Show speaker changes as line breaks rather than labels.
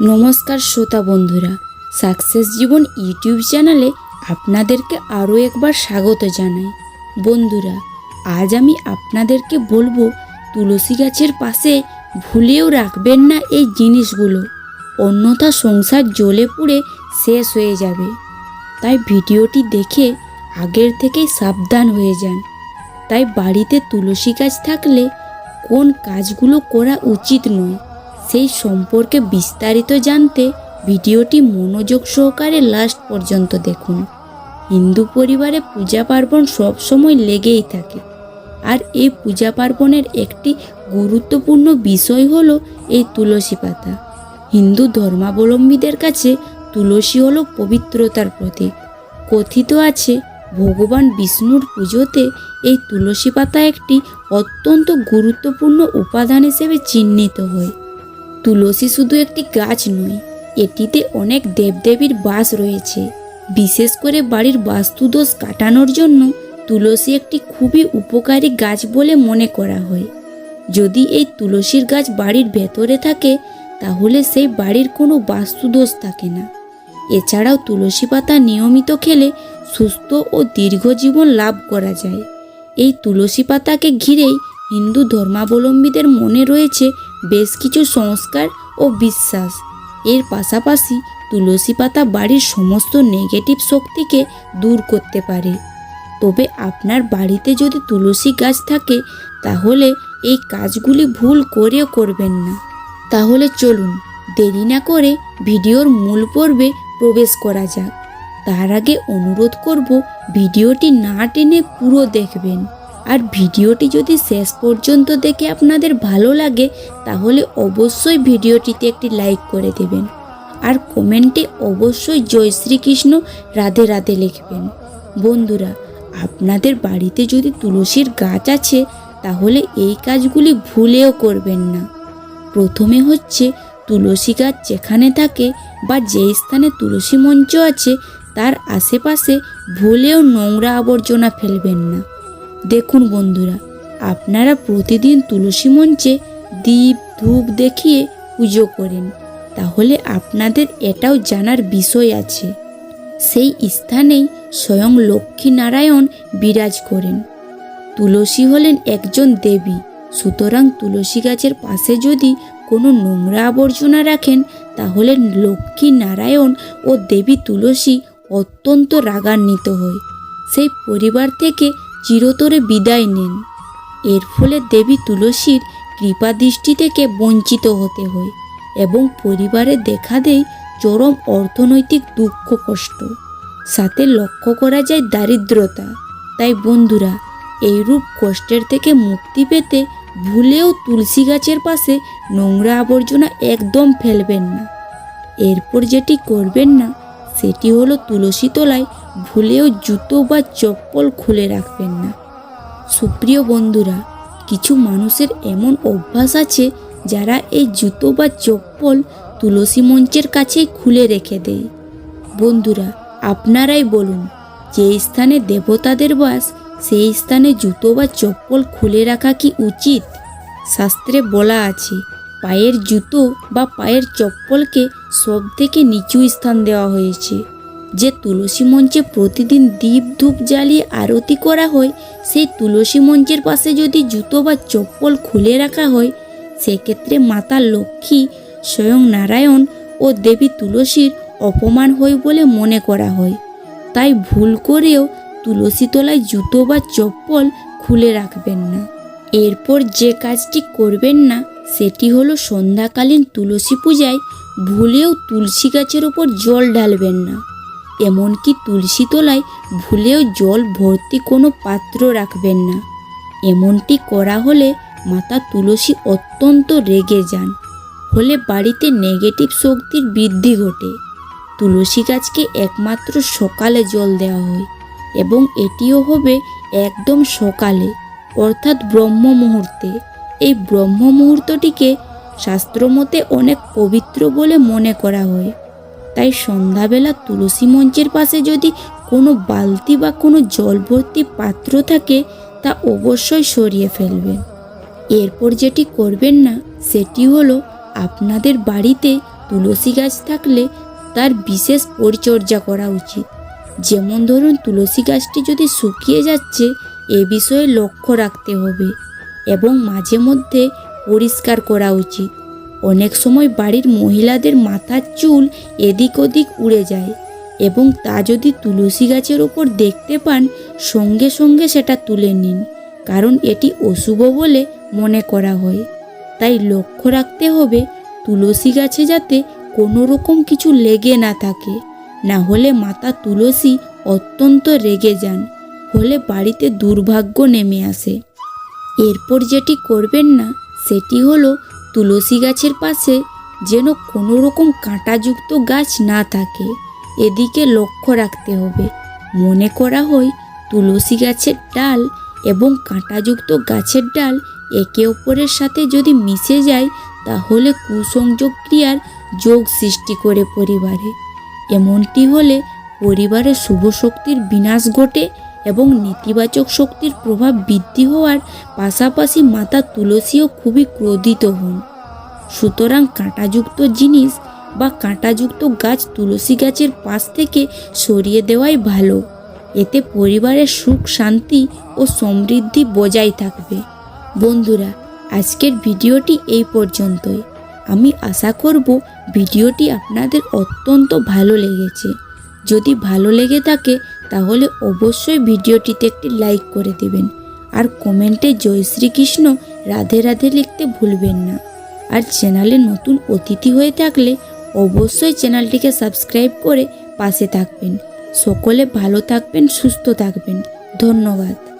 নমস্কার শ্রোতা বন্ধুরা, সাকসেস জীবন ইউটিউব চ্যানেলে আপনাদেরকে আরও একবার স্বাগত জানাই। বন্ধুরা, আজ আমি আপনাদেরকে বলব, তুলসী গাছের পাশে ভুলেও রাখবেন না এই জিনিসগুলো। অন্যথা সংসার জ্বলে পুড়ে শেষ হয়ে যাবে। তাই ভিডিওটি দেখে আগের থেকেই সাবধান হয়ে যান। তাই বাড়িতে তুলসী গাছ থাকলে কোন কাজগুলো করা উচিত নয়। সেই সম্পর্কে বিস্তারিত জানতে ভিডিওটি মনোযোগ সহকারে লাস্ট পর্যন্ত দেখুন। হিন্দু পরিবারে পূজা পার্বণ সবসময় লেগেই থাকে। আর এই পূজা পার্বণের একটি গুরুত্বপূর্ণ বিষয় হলো এই তুলসী পাতা। হিন্দু ধর্মাবলম্বীদের কাছে তুলসী হলো পবিত্রতার প্রতীক। কথিত আছে, ভগবান বিষ্ণুর পুজোতে এই তুলসী পাতা একটি অত্যন্ত গুরুত্বপূর্ণ উপাদান হিসেবে চিহ্নিত হয়। তুলসী শুধু একটি গাছ নয়, এটিতে অনেক দেবদেবীর বাস রয়েছে। বিশেষ করে বাড়ির বাস্তুদোষ কাটানোর জন্য তুলসী একটি খুবই উপকারী গাছ বলে মনে করা হয়। যদি এই তুলসীর গাছ বাড়ির ভেতরে থাকে, তাহলে সেই বাড়ির কোনো বাস্তুদোষ থাকে না। এছাড়াও তুলসী পাতা নিয়মিত খেলে সুস্থ ও দীর্ঘ জীবন লাভ করা যায়। এই তুলসী পাতাকে ঘিরেই হিন্দু ধর্মাবলম্বীদের মনে রয়েছে বেশ কিছু সংস্কার ও বিশ্বাস। এর পাশাপাশি তুলসী পাতা বাড়ির সমস্ত নেগেটিভ শক্তিকে দূর করতে পারে। তবে আপনার বাড়িতে যদি তুলসী গাছ থাকে, তাহলে এই কাজগুলি ভুল করেও করবেন না। তাহলে চলুন, দেরি না করে ভিডিওর মূল পর্বে প্রবেশ করা যাক। তার আগে অনুরোধ করব, ভিডিওটি না টেনে পুরো দেখবেন। আর ভিডিওটি যদি শেষ পর্যন্ত দেখে আপনাদের ভালো লাগে, তাহলে অবশ্যই ভিডিওটিতে একটি লাইক করে দেবেন। আর কমেন্টে অবশ্যই জয় শ্রীকৃষ্ণ, রাধে রাধে লিখবেন। বন্ধুরা, আপনাদের বাড়িতে যদি তুলসীর গাছ আছে, তাহলে এই কাজগুলি ভুলেও করবেন না। প্রথমে হচ্ছে তুলসী গাছ যেখানে থাকে বা যেই স্থানে তুলসী মঞ্চ আছে, তার আশেপাশে ভুলেও নোংরা আবর্জনা ফেলবেন না। দেখুন বন্ধুরা, আপনারা প্রতিদিন তুলসী মঞ্চে দীপ ধূপ দেখিয়ে পুজো করেন। তাহলে আপনাদের এটাও জানার বিষয় আছে। সেই স্থানেই স্বয়ং লক্ষ্মী নারায়ণ বিরাজ করেন। তুলসী হলেন একজন দেবী, সুতরাং তুলসী গাছের পাশে যদি কোনো নোংরা আবর্জনা রাখেন, তাহলে লক্ষ্মী নারায়ণ ও দেবী তুলসী অত্যন্ত রাগান্বিত হয়। সেই পরিবার থেকে চিরতরে বিদায় নেন। এর ফলে দেবী তুলসীর কৃপা দৃষ্টি থেকে বঞ্চিত হতে হয় এবং পরিবারে দেখা দেয় চরম অর্থনৈতিক দুঃখ কষ্ট। সাথে লক্ষ্য করা যায় দারিদ্রতা। তাই বন্ধুরা, এইরূপ কষ্টের থেকে মুক্তি পেতে ভুলেও তুলসী গাছের পাশে নোংরা আবর্জনা একদম ফেলবেন না। এরপর যেটি করবেন না সেটি হলো তুলসী তলায় ভুলেও জুতো বা চপ্পল খুলে রাখবেন না। সুপ্রিয় বন্ধুরা, কিছু মানুষের এমন অভ্যাস আছে যারা এই জুতো বা চপ্পল তুলসী মঞ্চের কাছেই খুলে রেখে দেয়। বন্ধুরা, আপনারাই বলুন, যে স্থানে দেবতাদের বাস, সেই স্থানে জুতো বা চপ্পল খুলে রাখা কি উচিত? শাস্ত্রে বলা আছে পায়ের জুতো বা পায়ের চপ্পলকে সব থেকে নিচু স্থান দেওয়া হয়েছে। যে তুলসী মঞ্চে প্রতিদিন দীপ ধূপ জ্বালিয়ে আরতি করা হয়, সেই তুলসী মঞ্চের পাশে যদি জুতো বা চপ্পল খুলে রাখা হয়, সেক্ষেত্রে মাতা লক্ষ্মী, স্বয়ং নারায়ণ ও দেবী তুলসীর অপমান হয় বলে মনে করা হয়। তাই ভুল করেও তুলসী তলায় জুতো বা চপ্পল খুলে রাখবেন না। এরপর যে কাজটি করবেন না সেটি হলো সন্ধ্যাকালীন তুলসী পূজায় ভুলেও তুলসী গাছের ওপর জল ঢালবেন না। এমনকি তুলসী তলায় ভুলেও জল ভর্তি কোনো পাত্র রাখবেন না। এমনটি করা হলে মাতা তুলসী অত্যন্ত রেগে যান। ফলে বাড়িতে নেগেটিভ শক্তির বৃদ্ধি ঘটে। তুলসী গাছকে একমাত্র সকালে জল দেওয়া হয় এবং এটিও হবে একদম সকালে, অর্থাৎ ব্রহ্ম মুহূর্তে এই ব্রহ্ম মুহূর্তটিকে শাস্ত্রমতে অনেক পবিত্র বলে মনে করা হয়। তাই সন্ধ্যাবেলা তুলসী মঞ্চের পাশে যদি কোনো বালতি বা কোনো জল ভর্তি পাত্র থাকে, তা অবশ্যই সরিয়ে ফেলবেন এরপর যেটি করবেন না, সেটি হলো আপনাদের বাড়িতে তুলসী গাছ থাকলে তার বিশেষ পরিচর্যা করা উচিত। যেমন ধরুন, তুলসী গাছটি যদি শুকিয়ে যাচ্ছে, এ বিষয়ে লক্ষ্য রাখতে হবে। এবং মাঝে মধ্যে পরিষ্কার করা উচিত। অনেক সময় বাড়ির মহিলাদের মাথার চুল এদিক ওদিক উড়ে যায় এবং তা যদি তুলসী গাছের ওপর দেখতে পান, সঙ্গে সঙ্গে সেটা তুলে নিন, কারণ এটি অশুভ বলে মনে করা হয়। তাই লক্ষ্য রাখতে হবে, তুলসী গাছে যাতে কোনো রকম কিছু লেগে না থাকে, না হলে মাতা তুলসী অত্যন্ত রেগে যান হলে বাড়িতে দুর্ভাগ্য নেমে আসে। এরপর যেটি করবেন না, সেটি হলো তুলসী গাছের পাশে যেন কোনো রকম কাঁটাযুক্ত গাছ না থাকে। এদিকে লক্ষ্য রাখতে হবে। মনে করা হয় তুলসী গাছের ডাল এবং কাঁটাযুক্ত গাছের ডাল একে অপরের সাথে যদি মিশে যায়, তাহলে কুসংযোগ ক্রিয়ার যোগ সৃষ্টি করে পরিবারে। এমনটি হলে পরিবারে শুভ শক্তির বিনাশ ঘটে এবং নেতিবাচক শক্তির প্রভাব বৃদ্ধি হওয়ার পাশাপাশি মাতা তুলসীও খুবই ক্রোধিত হন। সুতরাং কাঁটাযুক্ত জিনিস বা কাঁটাযুক্ত গাছ তুলসী গাছের পাশ থেকে সরিয়ে দেওয়াই ভালো। এতে পরিবারের সুখ, শান্তি ও সমৃদ্ধি বজায় থাকবে। বন্ধুরা, আজকের ভিডিওটি এই পর্যন্তই। আমি আশা করব ভিডিওটি আপনাদের অত্যন্ত ভালো লেগেছে। যদি ভালো লেগে থাকে তাহলে অবশ্যই ভিডিওটিতে একটি লাইক করে দেবেন। আর কমেন্টে জয় শ্রীকৃষ্ণ, রাধে রাধে লিখতে ভুলবেন না। আর চ্যানেলে নতুন অতিথি হয়ে থাকলে অবশ্যই চ্যানেলটিকে সাবস্ক্রাইব করে পাশে থাকবেন। সকলে ভালো থাকবেন, সুস্থ থাকবেন। ধন্যবাদ।